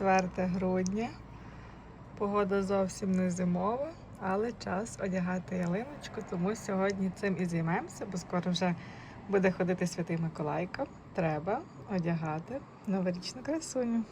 нас 4 грудня. Погода зовсім не зимова, але час одягати ялиночку, тому сьогодні цим і займемося, бо скоро вже буде ходити святий Миколайка. Треба одягати новорічну красуню.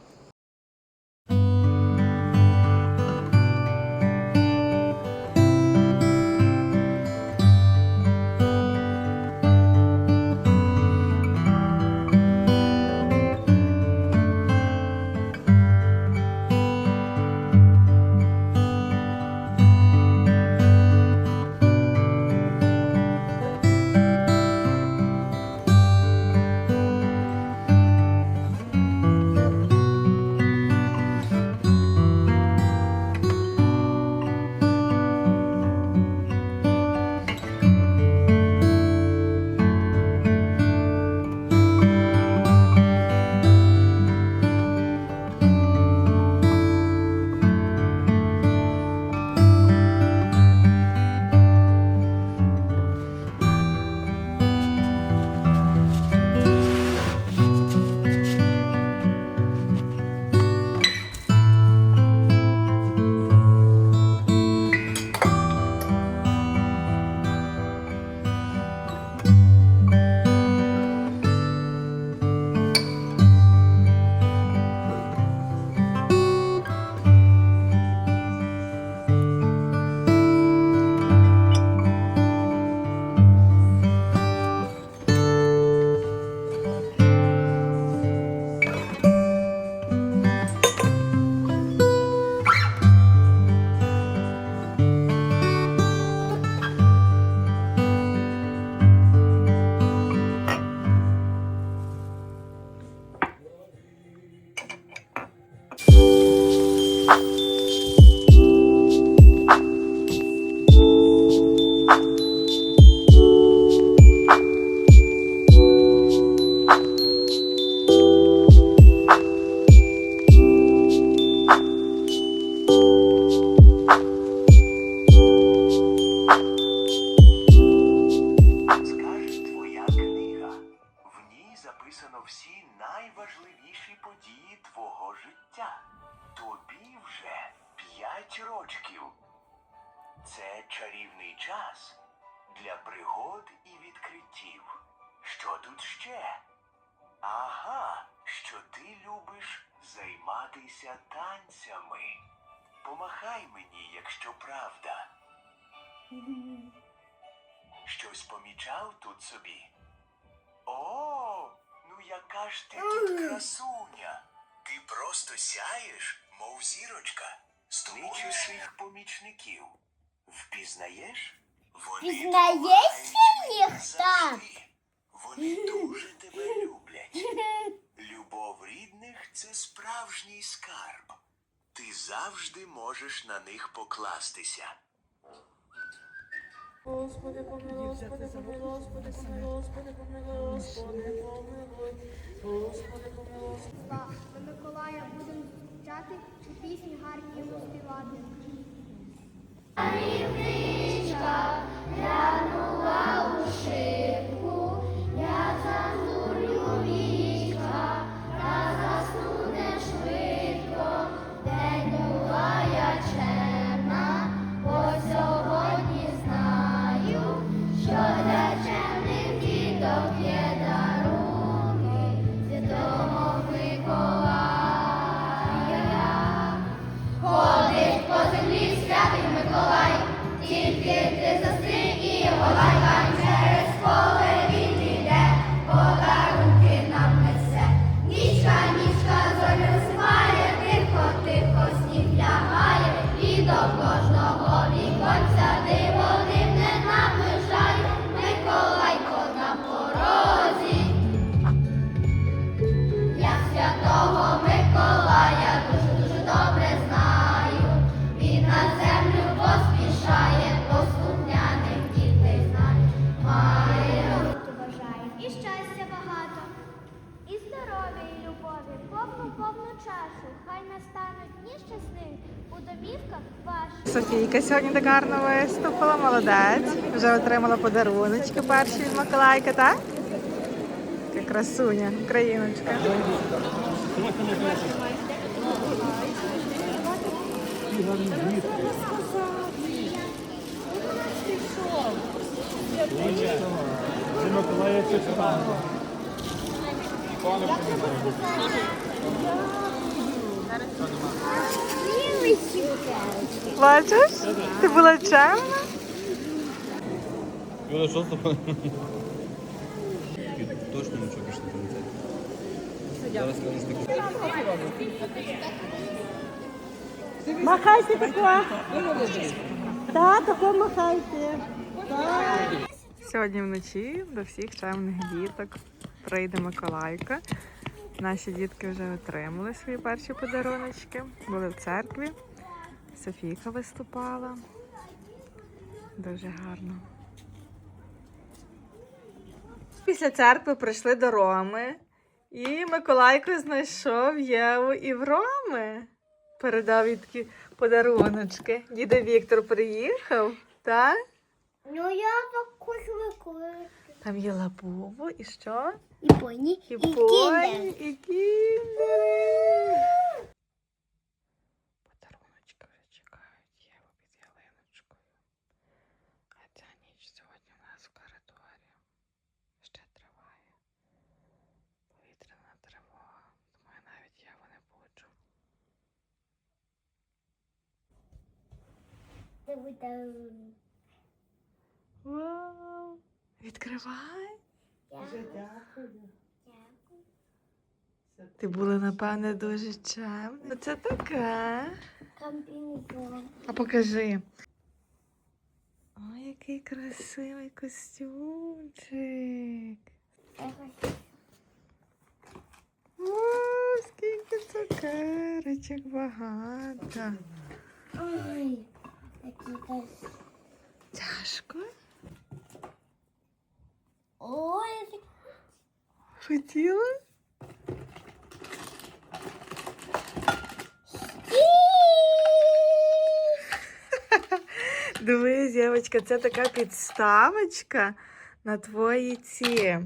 Помічав тут собі? О, ну яка ж ти тут красуня. Ти просто сяєш, мов зірочка, з тобою своїх помічників. Впізнаєш? Вони Впізнаєш їх там? завжди. Вони дуже тебе люблять. Любов рідних це справжній скарб. Ти завжди можеш на них покластися. Господи, помилуй, Господи, помилуй, Господи, помилуй, Господи, помилуй, Господи, помилуй, Господи, помилуй, До Миколая будемо зустрічати і пісні гарні йому співати. Я Софійка сьогодні так гарно виступила, молодець. Вже отримала подаруночки перші від Миколайка, так? Така красуня, україночка. Бачиш? Ти була чемна? Юля, що з тобою? Точно нічого більше не прилетить. Зараз скажу, що таке. Махайте тако. Так, тако махайте. Сьогодні вночі до всіх чемних діток прийде Миколайка. Наші дітки вже отримали свої перші подаруночки, були в церкві. Софійка виступала. Дуже гарно. Після церкви прийшли до Роми, і Миколайко знайшов Єву і в Роми. Передав їй такі подаруночки. Діда Віктор приїхав, так? Ну я також викликаю. Там є лабубу і що? І поні, І, і поні, і кіндери. Подаруночки вже чекають Єву під ялиночкою. А ця ніч сьогодні у нас в коридорі ще триває. Повітряна тривога, тому я навіть Єву не буджу. Вау! Відкривай! дякую. Ти була, напевне, дуже чемна. Це таке. Комбінезон. А покажи. Ой, який красивий костюмчик. О, скільки цукерочок багато. Ой, такі теж. Тяжко. Ой, такі. Хотіла? Дивись, дівчатка, це така підставочка на твої ці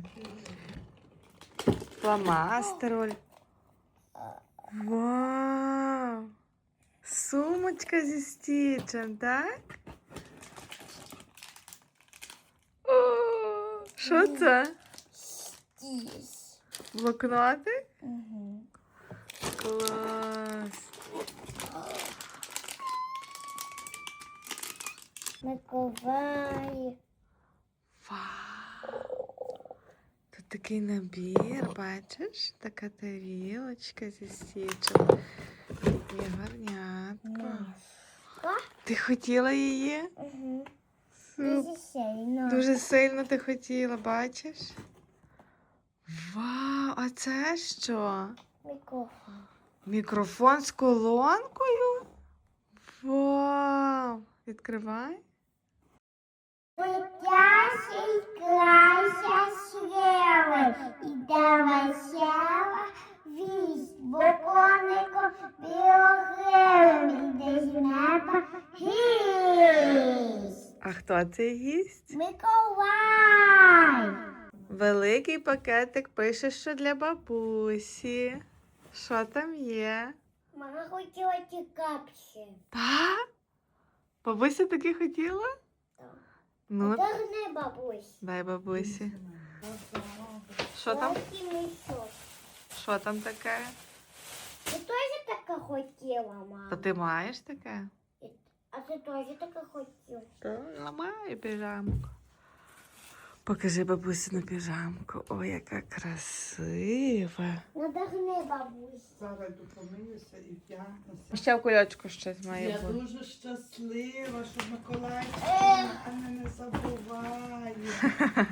фломастери. Вау! Сумочка зі стічем, так? О, що це? Стіс. Блокнотик? Угу. Клас. Миколай. Вау! Тут такий набір, бачиш? Така тарілочка зі стічем. Є гарнятко. Ти хотіла її? Угу. Дуже сильно. Дуже сильно ти хотіла, бачиш? Вау, а це що? Микрофон. Мікрофон з колонкою? Вау! Відкривай. Дитячий крайся слева і давай сява вість, бо конико білогривим іде з неба гість. Хто це гість? Миколай! Великий пакетик пише, що для бабусі. Що там є? Мама хотіла ті капці. Та? Бабуся таки хотіла? Так. Ну, Догни, бабусь. дай бабусі. Що там? Що там таке? Ти теж таке хотіла, мама? То ти маєш таке? А ти теж таке хотів? Ламаю піжамку. Покажи бабусину піжамку. Ой, яка красива. Надогни, бабусь. Зараз йду помиюся і вдягнуся. Ще в кульочку щось має Я бути. дуже щаслива, що Миколай мене не забуває.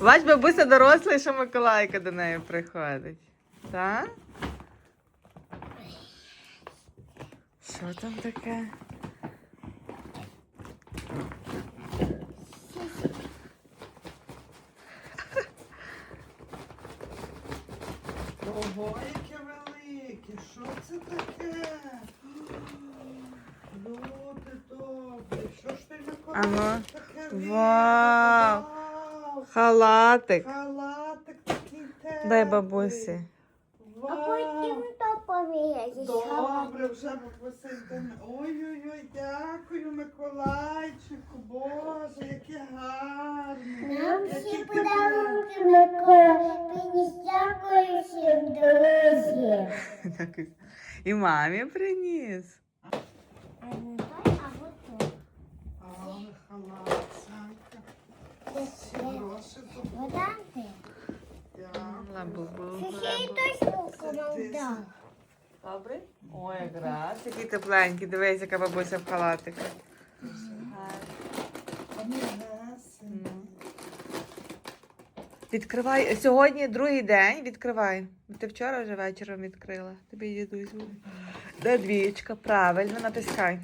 Бач, бабуся доросла, і що Миколайка до неї приходить. Так? Що там таке? Ого, яке велике, що це таке? Люди добрі, що ж ти Ано. таке Вау. Вау. Халатик. Халатик такий теплий. Дай бабусі. А Вау. потім то повіє. Добре, вже попросив день. Дякую, Миколайчику, Боже, яке гарне. Нам всі подарунки Микола приніс. Дякую всім, друзі. Дякую. І мамі приніс. А не той, а от той. Але халат, Санька. Всі гроші. Вода ти. Дякую. Лабу-бу. Ще й той руку нам дав. Добре? Ой, якраз. Який тепленький. Дивись, яка бабуся в халатику. Відкривай. Сьогодні другий день. Відкривай. Ти вчора вже вечором відкрила. Тобі дідусь буде. Де двічка? Правильно, натискай.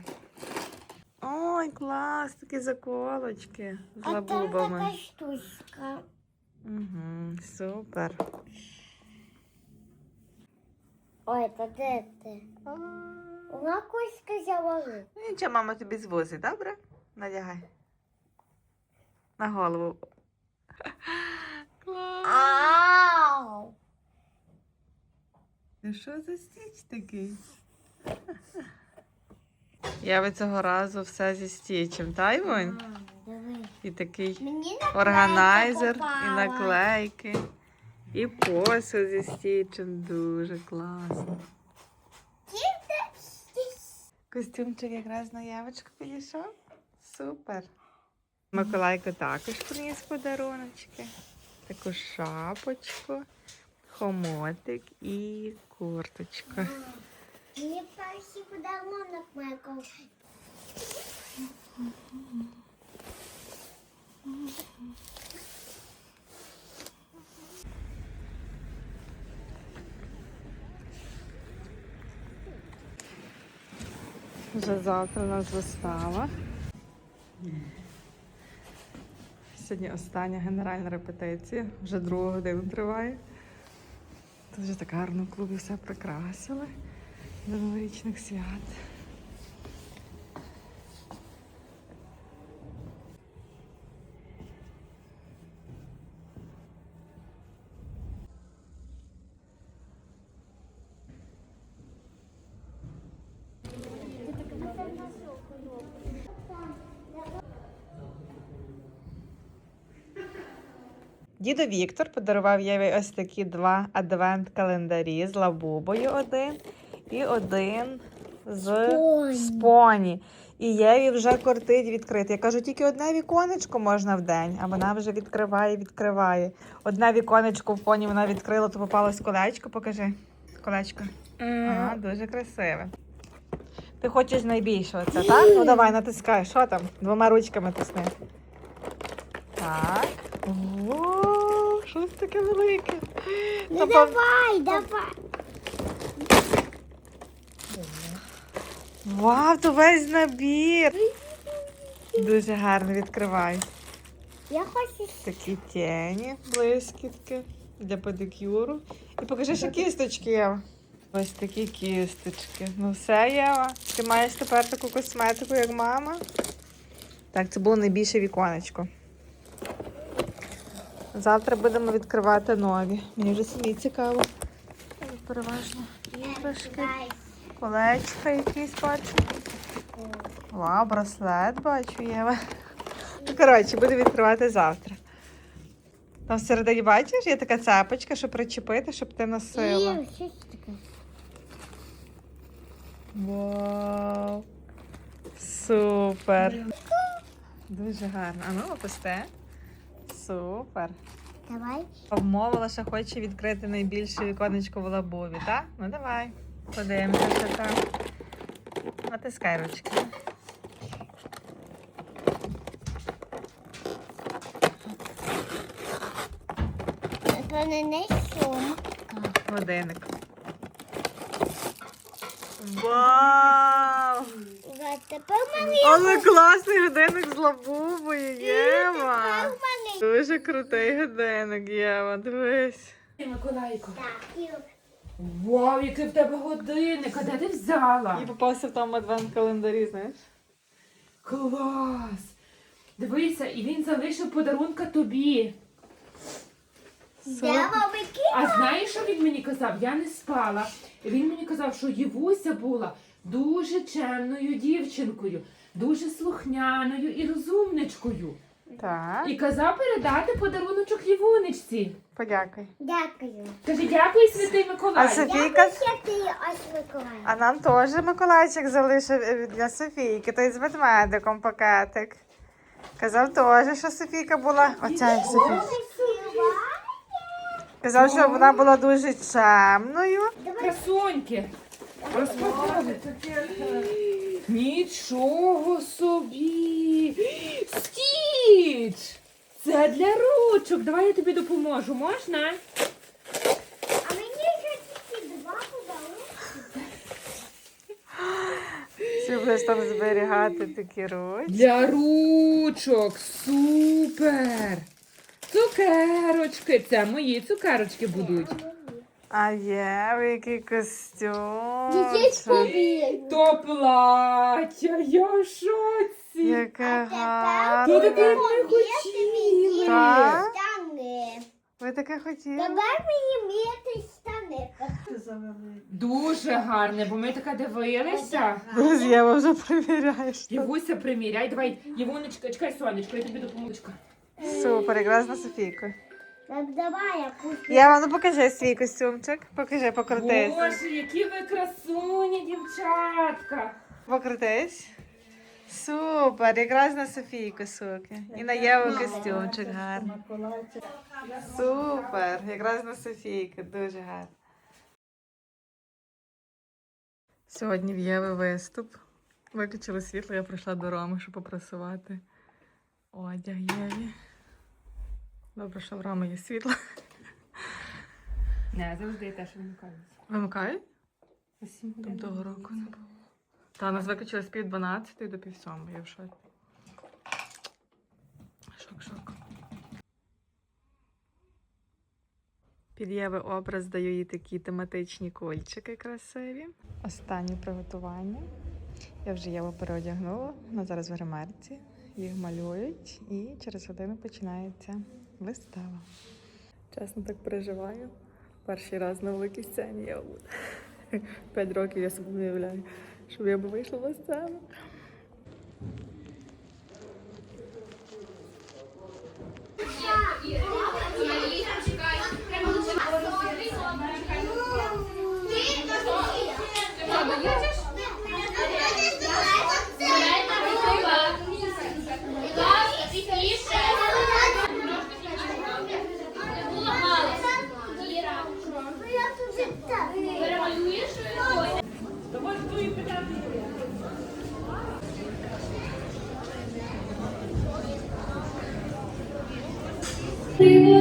Ой, клас, такі заколочки з А там лабубами. така штучка. Угу, супер. Ой, та де ти? Вона куська завалила. Ну, Нічого, мама тобі звозить, добре? Надягай. На голову. Ау! Ти що за стіч такий? Я би цього разу все зі стічем, та Івонь? Диви. І такий Мені наклейка органайзер, і попала. наклейки, і посуд зі стічем. Дуже класно. Костюмчик якраз на явочку підійшов. Супер. Миколайко також приніс подаруночки. Таку шапочку, хомотик і курточку. Мені перший подарунок Майкл. Вже завтра у нас вистава. Сьогодні остання генеральна репетиція, вже другу годину триває. Тут вже так гарно в клубі все прикрасили до новорічних свят. Дідо Віктор подарував Єві ось такі два адвент-календарі з лабубою один і один з Поні. з поні. І Єві вже кортить відкрити. Я кажу, тільки одне віконечко можна в день, а вона вже відкриває, відкриває. Одне віконечко в поні вона відкрила, то попалось колечко. Покажи. Колечко. Ага, дуже красиве. Ти хочеш найбільше оце, так? Ну давай, натискай. Що там? Двома ручками тисни. Так. О, щось таке велике. Ну Та пов- давай, давай. Вау, то весь набір. Дуже гарно відкривай. Я хочу Такі тіні, блискітки для педикюру. І покажи, що кісточки Єва. Ось такі кісточки. Ну все, Єва. Ти маєш тепер таку косметику, як мама. Так, це було найбільше віконечко. Завтра будемо відкривати нові. Мені вже самі цікаво. Переважно іграшки. Колечка якісь бачу. Вау, браслет бачу, Єва. Ну, коротше, буду відкривати завтра. Там всередині бачиш, є така цепочка, щоб причепити, щоб ти носила. Таке? Вау. Супер. Дуже гарно. А ну, опусти. Супер. Давай. Вмовила, що хоче відкрити найбільше віконечко в лабові, так? Ну давай. Подивимося, що там. Натискай ручки. Це не сумка. Годинник. Вау! Тепер Але класний годинник з лабубою, Єва! Дуже крутий годинник, Єва, дивись. Миколайко. Вау, який в тебе годинник, а де ти взяла? І попався в тому адвент календарі, знаєш? Клас! Дивися, і він залишив подарунка тобі. А знаєш, що він мені казав? Я не спала. Він мені казав, що Євуся була дуже чемною дівчинкою, дуже слухняною і розумничкою. Так, І казав передати подаруночок Євуничці. подякуй. Дякую. Каже, дякую, святий А Миколай. Софійка, Святий ось Миколай. а нам теж Миколайчик залишив е, для Софійки, той з ведмедиком пакетик. Казав теж, що Софійка була. Оця Софійка. Казав, що вона була дуже чемною. Красуньки. Нічого собі. Стіч! Це для ручок. Давай я тобі допоможу. Можна? А мені вже тільки два подарунки. Ти будеш там зберігати такі ручки. Для ручок. Супер! Цукерочки. Це мої цукерочки будуть. А є ви який костюм. То плаття, я в шоці. Яке То гарне. таке ми хотіли. Так? Штани. Ви таке хотіли? Тепер мені мити штани. Дуже гарне, бо ми така дивилися. Друзі, я вже перевіряю. що Євуся, приміряй, давай, Євоночка, чекай, сонечко, я тобі допоможу. Супер, якраз на Софійку. Так давай я куплю. Я вам ну покажи свій костюмчик. Покажи, покрутись. Боже, які ви красуні, дівчатка. Покрутись. Супер, якраз на Софійку сукня. І на Єву костюмчик гарний. Супер, якраз на Софійку, дуже гарно. Сьогодні в Єви виступ. Виключили світло, я прийшла до Роми, щоб попрасувати одяг Єві. Добре, що в Роми є світло. Не, завжди теж вимикаюся. Вимикають? Усім Там того року не було. Та нас виключили з пів 12 до пів сьомої, я в шоці. Шок, шок. Під Єви образ даю їй такі тематичні кольчики красиві. Останнє приготування. Я вже Єву переодягнула, вона зараз в гримерці. Їх малюють і через годину починається вистава. Чесно так переживаю. Перший раз на великій сцені я. П'ять років я собі уявляю, щоб я б вийшла на сцену. Please.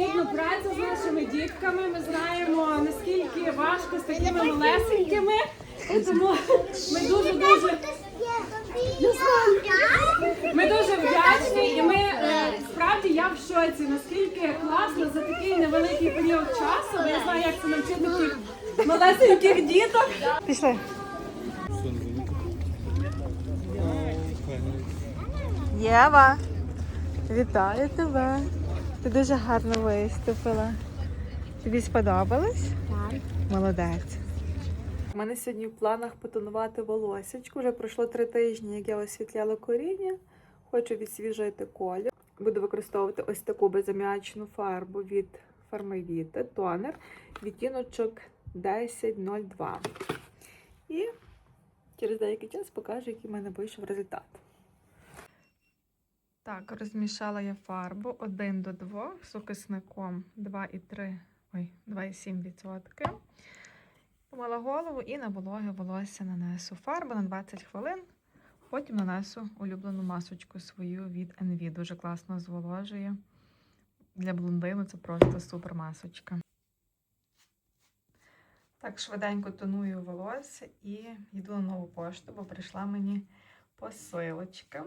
Плідну працю з нашими дітками. Ми знаємо, наскільки важко з такими малесенькими. Тому ми дуже дуже ми дуже вдячні, і ми е, справді я в шоці. Наскільки класно за такий невеликий період часу. Я знаю, як це навчити таких малесеньких діток. Пішли. Єва, вітаю тебе. Ти дуже гарно виступила. Тобі сподобалось? Так. Молодець. У мене сьогодні в планах потонувати волосячку. Вже пройшло три тижні, як я освітляла коріння. Хочу відсвіжити колір. Буду використовувати ось таку безаміачну фарбу від Фармавіта, тонер, відтіночок 1002. І через деякий час покажу, який в мене вийшов результат. Так, розмішала я фарбу 1 до 2 з окисником 2,3, ой, 2,7%. Помила голову і на вологе волосся нанесу фарбу на 20 хвилин. Потім нанесу улюблену масочку свою від NV. Дуже класно зволожує. Для блондину це просто супер масочка. Так, швиденько тоную волосся і йду на нову пошту, бо прийшла мені посилочка.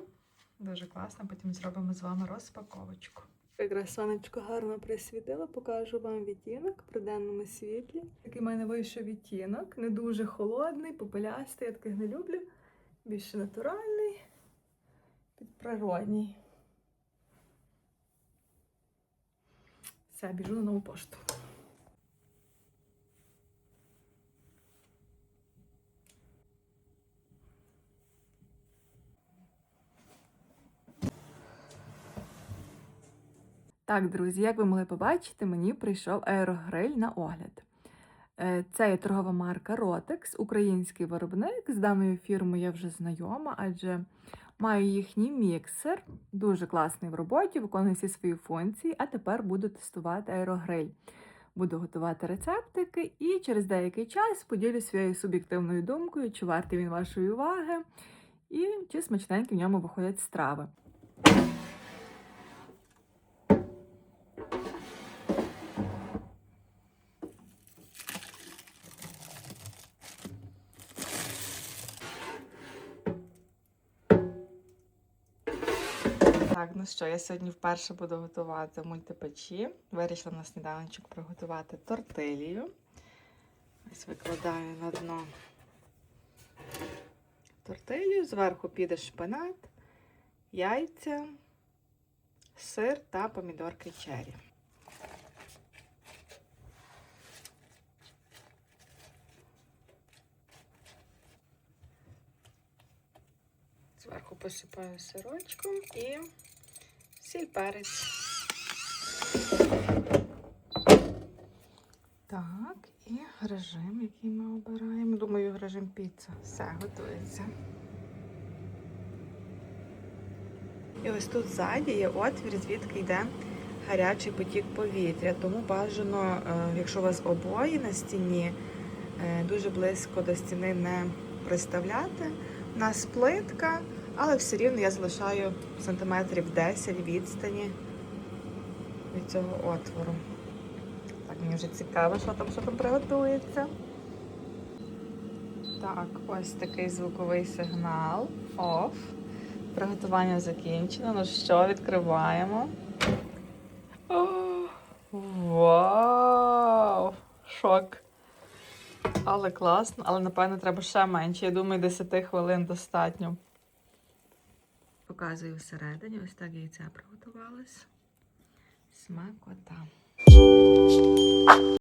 Дуже класно, потім зробимо з вами розпаковочку. Якраз сонечко гарно присвітило, покажу вам відтінок при денному світлі. Такий в мене вийшов відтінок, не дуже холодний, попелястий, я таких не люблю. Більше натуральний, підприродній. Все, біжу на нову пошту. Так, друзі, як ви могли побачити, мені прийшов аерогриль на огляд. Е, Це є торгова марка Rotex, український виробник. З даною фірмою я вже знайома, адже маю їхній міксер, дуже класний в роботі, виконує всі свої функції, а тепер буду тестувати аерогриль. Буду готувати рецептики і через деякий час поділюсь своєю суб'єктивною думкою, чи вартий він вашої уваги, і чи смачненькі в ньому виходять страви. Так, ну що, я сьогодні вперше буду готувати мультипечі. Вирішила на сніданочок приготувати тортилію. Ось викладаю на дно тортилію, зверху піде шпинат, яйця, сир та помідорки черрі. Зверху посипаю сирочком і сіль перець. Так, і режим, який ми обираємо. Думаю, режим піца. Все готується. І ось тут ззаді є отвір, звідки йде гарячий потік повітря. Тому бажано, е, якщо у вас обої на стіні, е, дуже близько до стіни не приставляти. У нас плитка, але все рівно я залишаю сантиметрів 10 відстані від цього отвору. Так, мені вже цікаво, що там, що там приготується. Так, ось такий звуковий сигнал. Off. Приготування закінчено. Ну що, відкриваємо. О, вау! Шок! Але класно, але напевно треба ще менше. Я думаю, 10 хвилин достатньо. Показую всередині, ось так яйця приготувалось. Смакота.